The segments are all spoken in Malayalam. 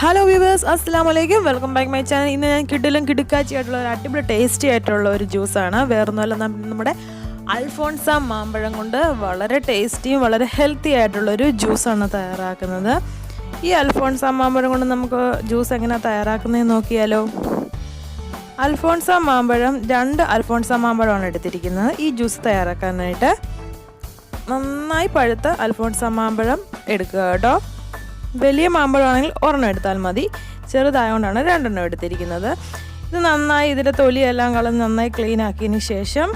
ഹലോ വ്യൂവേഴ്സ് അസ്സാം വലൈക്കും വെൽക്കം ബാക്ക് മൈ ചാനൽ ഇന്ന് ഞാൻ കിഡിലും കിടുക്കാച്ചി ആയിട്ടുള്ള ഒരു അടിപൊളി ടേസ്റ്റി ആയിട്ടുള്ള ഒരു ജ്യൂസാണ് വേറൊന്നുമല്ല നമ്മുടെ അൽഫോൺസ മാമ്പഴം കൊണ്ട് വളരെ ടേസ്റ്റിയും വളരെ ഹെൽത്തി ആയിട്ടുള്ള ഒരു ജ്യൂസാണ് തയ്യാറാക്കുന്നത്. ഈ അൽഫോൺസ മാമ്പഴം കൊണ്ട് നമുക്ക് ജ്യൂസ് എങ്ങനെ തയ്യാറാക്കുന്നതെന്ന് നോക്കിയാലോ? അൽഫോൺസ മാമ്പഴം രണ്ട് അൽഫോൺസ മാമ്പഴമാണ് എടുത്തിരിക്കുന്നത്. ഈ ജ്യൂസ് തയ്യാറാക്കാനായിട്ട് നന്നായി പഴുത്ത അൽഫോൺസ മാമ്പഴം എടുക്കുക കേട്ടോ. വലിയ മാമ്പഴമാണെങ്കിൽ ഒരെണ്ണം എടുത്താൽ മതി. ചെറുതായതുകൊണ്ടാണ് രണ്ടെണ്ണം എടുത്തിരിക്കുന്നത്. ഇത് നന്നായി ഇതിന്റെ തൊലിയെല്ലാം കളഞ്ഞ് നന്നായി ക്ലീൻ ആക്കിയതിന് ശേഷം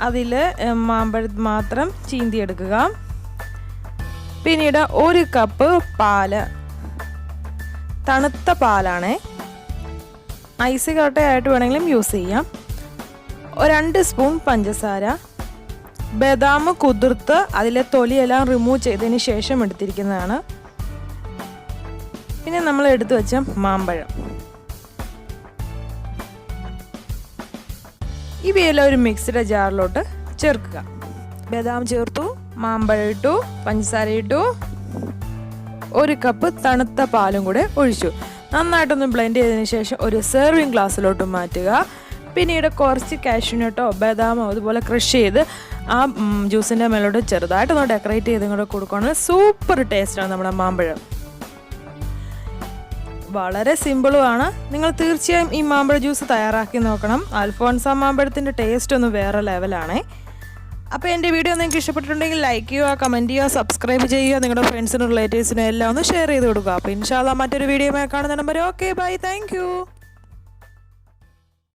അതിൽ മാമ്പഴം മാത്രം ചീന്തിയെടുക്കുക. പിന്നീട് ഒരു കപ്പ് പാൽ. തണുത്ത പാലാണേ. ഐസ് കട്ടയായിട്ട് വേണമെങ്കിലും യൂസ് ചെയ്യാം. രണ്ട് സ്പൂൺ പഞ്ചസാര. ബദാം കുതിർത്ത് അതിലെ തൊലിയെല്ലാം റിമൂവ് ചെയ്തതിന് ശേഷം എടുത്തിരിക്കുന്നതാണ്. പിന്നെ നമ്മൾ എടുത്തു വെച്ച മാമ്പഴം. ഇവയെല്ലാം ഒരു മിക്സിയുടെ ജാറിലോട്ട് ചേർക്കുക. ബദാം ചേർത്തു മാമ്പഴം ഇട്ടു പഞ്ചസാര ഇട്ടു ഒരു കപ്പ് തണുത്ത പാലും കൂടെ ഒഴിച്ചു. നന്നായിട്ടൊന്ന് ബ്ലെൻഡ് ചെയ്തതിന് ശേഷം ഒരു സെർവിങ് ഗ്ലാസ്സിലോട്ട് മാറ്റുക. പിന്നീട് കുറച്ച് കാഷ്യൂനട്ടോ ബദാമോ അതുപോലെ ക്രഷ് ചെയ്ത് ആ ജ്യൂസിന്റെ മേലോട്ട് ചെറുതായിട്ടൊന്ന് ഡെക്കറേറ്റ് ചെയ്ത് ഇങ്ങോട്ട് കൊടുക്കുകയാണെങ്കിൽ സൂപ്പർ ടേസ്റ്റാണ് നമ്മുടെ മാമ്പഴം. വളരെ സിമ്പിളുമാണ് നിങ്ങൾ തീർച്ചയായും ഈ മാമ്പഴ ജ്യൂസ് തയ്യാറാക്കി നോക്കണം. അൽഫോൺസ മാമ്പഴത്തിന്റെ ടേസ്റ്റ് ഒന്ന് വേറെ ലെവലാണ് അപ്പോൾ എന്റെ വീഡിയോ നിങ്ങൾക്ക് ഇഷ്ടപ്പെട്ടിട്ടുണ്ടെങ്കിൽ ലൈക്ക് ചെയ്യുക കമന്റ് ചെയ്യുക സബ്സ്ക്രൈബ് ചെയ്യുക നിങ്ങളുടെ ഫ്രണ്ട്സിനും റിലേറ്റീവ്സിനും എല്ലാം ഒന്ന് ഷെയർ ചെയ്ത് കൊടുക്കുക. അപ്പോൾ ഇൻഷാല്ല മറ്റൊരു വീഡിയോ കാണുന്ന നമ്പർ ഓക്കെ ബൈ താങ്ക്